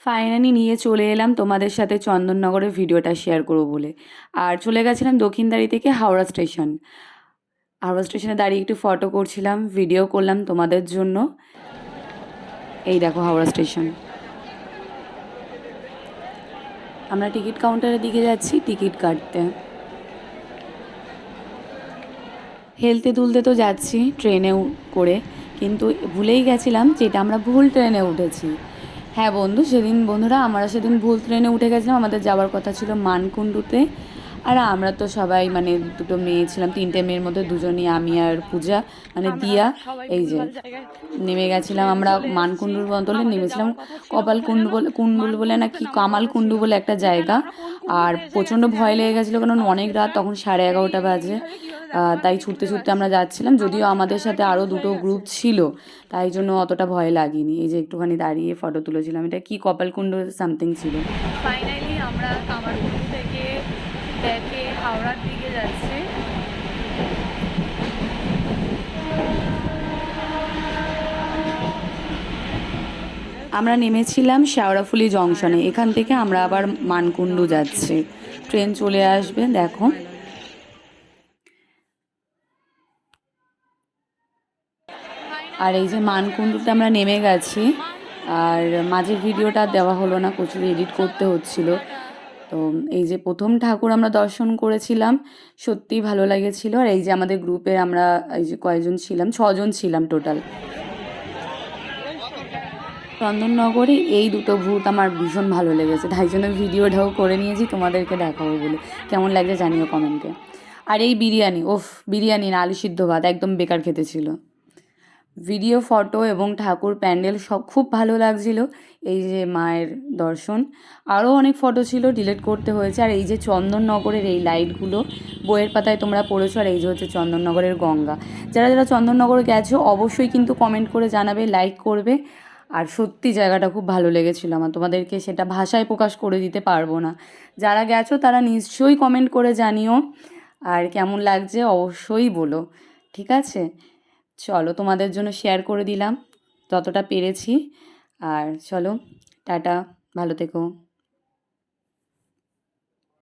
Finally নিয়ে চলে এলাম তোমাদের সাথে চন্দননগরের ভিডিওটা শেয়ার করব বলে। আর চলে গেছিলাম দক্ষিণদারি থেকে হাওড়া স্টেশন হাওড়া স্টেশনে দাঁড়িয়ে একটু ফটো করছিলাম ভিডিও করলাম তোমাদের জন্য। এই দেখো হাওড়া স্টেশন আমরা টিকিট কাউন্টারের দিকে যাচ্ছি টিকিট কাটতে। হেলতে দুলতে তো যাচ্ছি ট্রেনে করে। কিন্তু ভুলেই গেছিলাম যেটা আমরা ভুল ট্রেনে উঠেছি। হ্যাঁ বন্ধু সেদিন বন্ধুরা আমরা সেদিন ভুল ট্রেনে উঠে গেছিলাম আমাদের যাওয়ার কথা ছিল মানকুণ্ডুতে। আর আমরা তো সবাই মানে দুটো মেয়ে ছিলাম তিনটে মেয়ের মধ্যে দুজনই আমি আর পূজা মানে দিয়া। এই যে নেমে গেছিলাম আমরা মানকুণ্ডুর বদলে নেমেছিলাম। কপাল কুণ্ডু বলে কুণ্ডুল বলে না কি কামাল কুণ্ডু বলে একটা জায়গা। আর প্রচণ্ড ভয় লেগে গেছিল কারণ অনেক রাত তখন সাড়ে এগারোটা বাজে। তাই ছুটতে ছুটতে আমরা যাচ্ছিলাম যদিও আমাদের সাথে আরও দুটো গ্রুপ ছিল তাই জন্য অতটা ভয় লাগেনি। এই যে একটুখানি দাঁড়িয়ে ফটো তুলেছিলাম এটা কি কপালকুণ্ড সামথিং ছিল? ফাইনালি আমরা কামারপুকুর থেকে ব্যাকে হাওড়ার দিকে যাচ্ছি। আমরা নেমেছিলাম শেওড়াফুলি জংশনে এখান থেকে আমরা আবার মানকুণ্ডু যাচ্ছি। ট্রেন চলে আসবে দেখো। আর এই যে মানকুণ্ডুতে আমরা নেমে গেছি, আর মাঝের ভিডিওটা দেওয়া হলো না, প্রচুর এডিট করতে হচ্ছিল। তো এই যে প্রথম ঠাকুর আমরা দর্শন করেছিলাম, সত্যিই ভালো লেগেছিল। আর এই যে আমাদের গ্রুপে আমরা এই যে কয়েকজন ছিলাম, ছজন ছিলাম টোটাল চন্দননগরে এই দুটো ভূত আমার ভীষণ ভালো লেগেছে। তাই জন্য ভিডিওটাও করে নিয়েছি, তোমাদেরকে দেখাবো বলে। কেমন লাগছে জানিও কমেন্টে আর এই বিরিয়ানি ওফ বিরিয়ানি না আলু সিদ্ধ ভাত, একদম বেকার খেতে ছিল। ভিডিও ফটো এবং ঠাকুর প্যান্ডেল সব খুব ভালো লাগছিল। এই যে মায়ের দর্শন। আরও অনেক ফটো ছিল ডিলিট করতে হয়েছে। আর এই যে চন্দননগরের এই লাইটগুলো বইয়ের পাতায় তোমরা পড়েছো। আর এই যে হচ্ছে চন্দননগরের গঙ্গা। যারা যারা চন্দননগরে গেছো, অবশ্যই কিন্তু কমেন্ট করে জানাবে লাইক করবে। আর সত্যি জায়গাটা খুব ভালো লেগেছিল আমার। তোমাদেরকে সেটা ভাষায় প্রকাশ করে দিতে পারব না। যারা গেছো, তারা নিশ্চয়ই কমেন্ট করে জানিও। আর কেমন লাগছে অবশ্যই বলো। ঠিক আছে? চলো তোমাদের জন্য শেয়ার করে দিলাম যতটা পেরেছি। আর চলো টাটা ভালো থেকো।